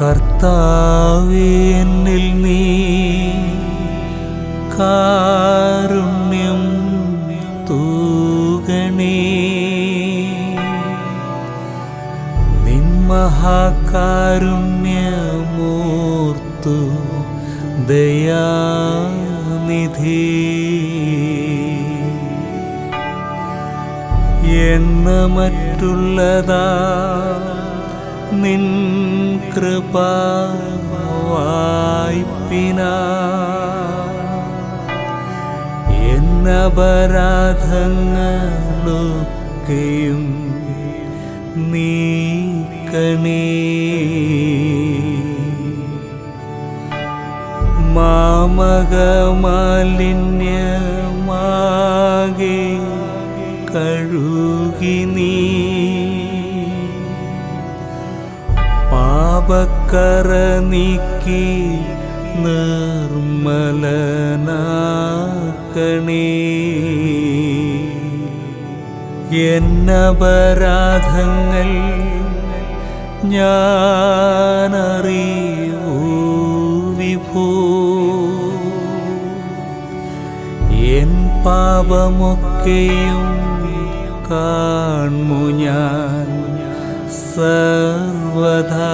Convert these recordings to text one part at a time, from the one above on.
കർത്താവേ എന്നിൽ നീ കാരുണ്യം തൂകണേ. നിൻ മഹാകാരുണ്യമൂർത്തു ദയാനിധി. എന്ന മറ്റുള്ളതാ നിൻ കൃപ എന്നപരാധങ്ങളൊക്കെയും നീക്കണേ. മാമകമാലിന്യമാകെ കഴുകി നീ പാപക്കറ നീക്കി നിർമ്മലനാക്കണേ. എന്നപരാധങ്ങൾ ഞാനറിയൂ വിഭൂ. എൻ പാപമൊക്കെയും കാൺമു ഞാൻ സർവധാ.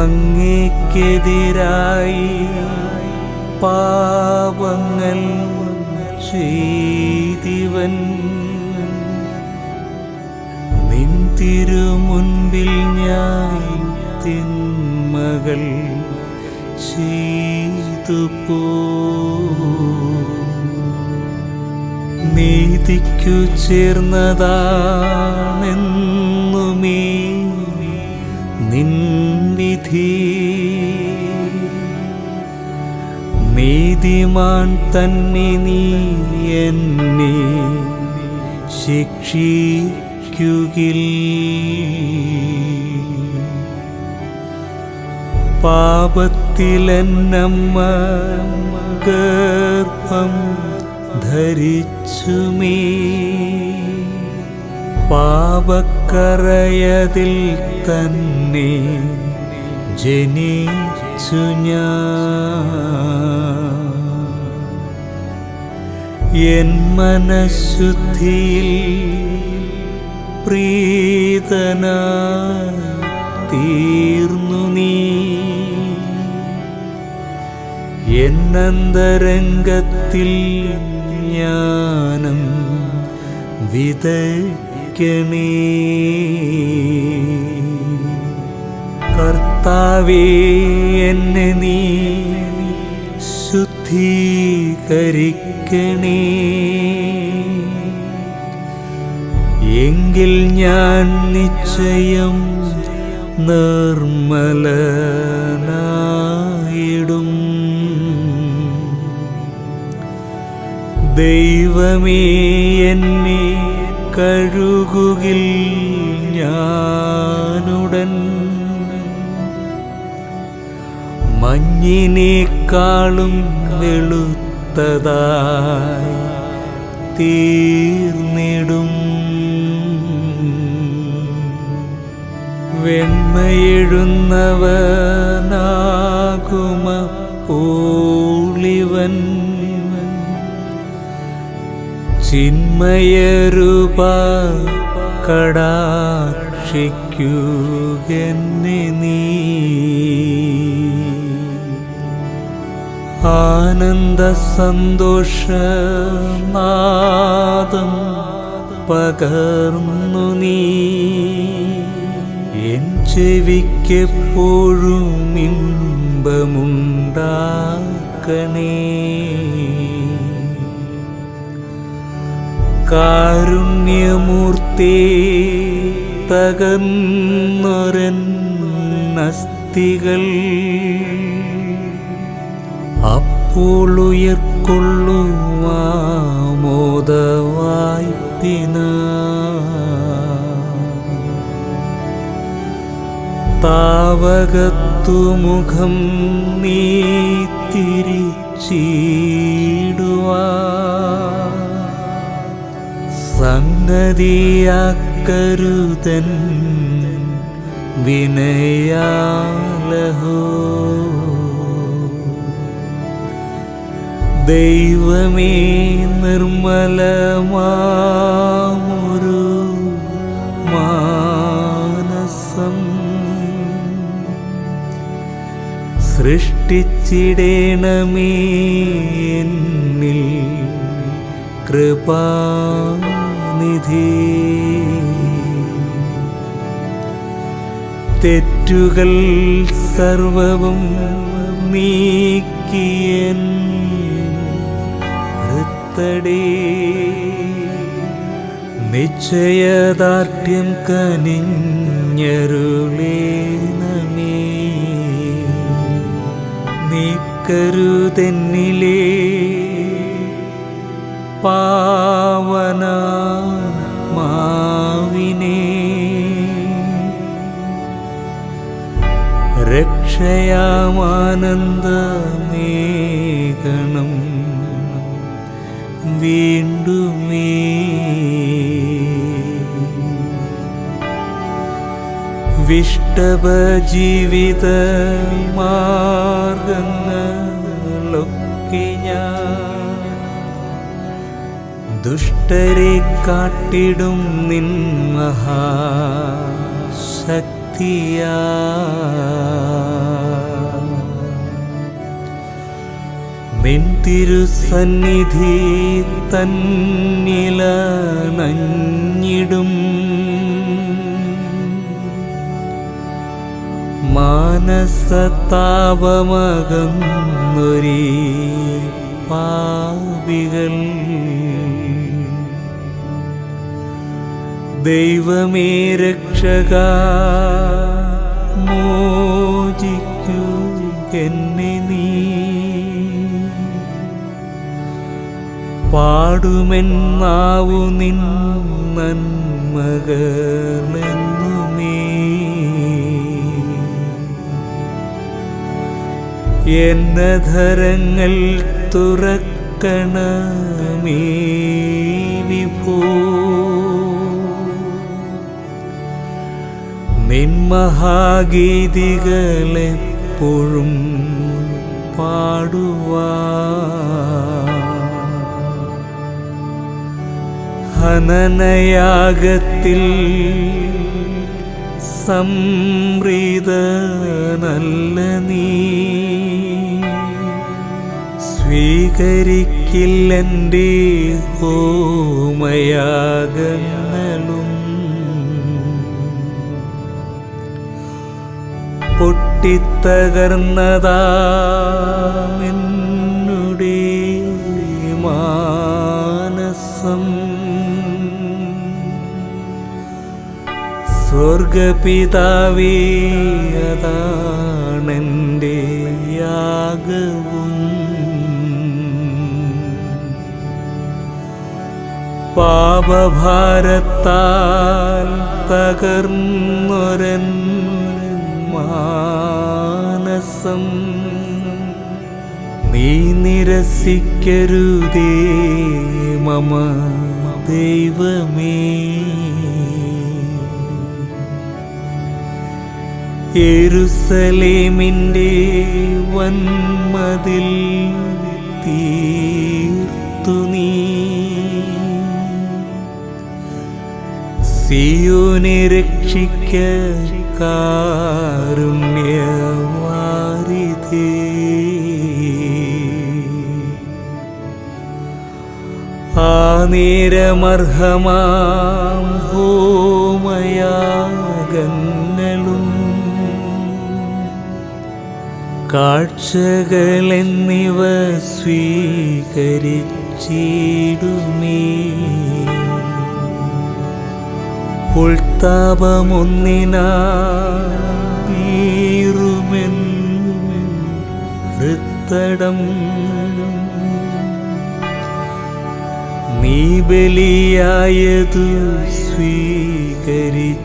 അങ്ങേക്കെതിരായി പാപങ്ങൾ ചെയ്തിവൻ. നിൻ തിരുമുൻപിൽ ഞാൻ തിന്മകൾ ചെയ്തു പോ നീതിക്കു ചേർന്നതാണെന്നുമേ നിൻവിധി. നീതിമാൻ തന്നെ നീ എന്നെ ശിക്ഷിക്കുകിൽ പാപത്തിലെന്നമ്മ ഗർഭം ധരിച്ചുമേ. പാപക്കറയതിൽ തന്നെ ജനിച്ചു ഞാൻ. എൻ മനഃശുദ്ധിയിൽ പ്രീതന തീർന്നു നീ എന്നന്തരംഗത്തിൽ ജ്ഞാനം വിതയ്ക്കണേ. കർത്താവേ എന്നെ നീ ശുദ്ധീകരിക്കണേ. എങ്കിൽ ഞാൻ നിശ്ചയം നിർമ്മലനായിടും ദൈവമേ എന്നെ കഴുകുകിൽ ഞാനുടൻ. മഞ്ഞിനേക്കാളും വെളുത്തതായി തീർന്നിടും. വെണ്മയെഴുന്നവനാകുമ പൂളിവൻ. ചിന്മയരൂപ കടാക്ഷിക്കുകെന്നെ നീ. ആനന്ദ സന്തോഷ നാദം പകർന്നു നീ. എൻ ചെവിക്കെപ്പോഴും ഇമ്പമുണ്ടാക്കണേ. കാരുണ്യമൂർത്തേ തകർന്നൊരൻ നസ്തികൾ. അപ്പോൾ ഉയർക്കൊള്ളുവാമോദവായ്പിന താവകത്തുമുഖം നീ തിരിച്ചിടുവാ. സംഗതിയാക്കരുതൻ വിനയാലഹോ. ദൈവമേ നിർമ്മലമാമൊരു മാനസം. സൃഷ്ടിച്ചിടേണമേ എന്നിൽ കൃപാനിധി തെറ്റുകൾ സർവവും നീക്കിയൻ വൃത്തടേ. നിശ്ചയദാർഢ്യം കനിഞ്ഞരുളേനമേ നീക്കരുതെന്നിലേ പാവന മാവിനെ. രക്ഷയാമാനന്ദമേഘണം വീണ്ടുമേ. വിഷ്ടപ ജീവിത മാർഗങ്ങളൊക്കെ ഞാൻ ദുഷ്ടരെ കാട്ടിടും നിൻ മഹാശക്തിയാ നിൻ തിരുസന്നിധി തന്നിലനഞ്ഞിടും മാനസതാപമകന്നൊരീ പാപികൾ. ദൈവമേ രക്ഷക മോചിക്കൂ എന്നെ നീ. പാടുമെന്നാവു നിൻ നന്മകളെന്നുമേ എന്നധരങ്ങൾ തുറക്കണമേ വിഭോ. നിൻമഹാഗീതികളെപ്പോഴും പാടുവാ ഹനനയാഗത്തിൽ സംപ്രീത നല്ല നീ. സ്വീകരിക്കില്ലെന്റെ ഹോമയാഗങ്ങളും പൊട്ടിത്തകർന്നതാമെന്നുടെ മാനസം. സ്വർഗപിതാവേ യാഗവും. പാപഭാരത്താൽ തകർന്നൊരൻ മാനസം നീ നിരസിക്കരുതേ മമ ദൈവമേ. യെരുസലേമിന്റെ വന്മതിൽ തീർത്തു നീ. സിയോനെ രക്ഷിക്ക കാരുണ്യവാരിധേ ആ നേരമർഹമാം ഹോമയാഗങ്ങളും കാഴ്ചകളെന്നിവ സ്വീകരിച്ചിടുമേ. ഉൾത്താപമൊന്നിനീറുമെൻ നീ ബലിയായതു സ്വീകരിച്ചിടനേ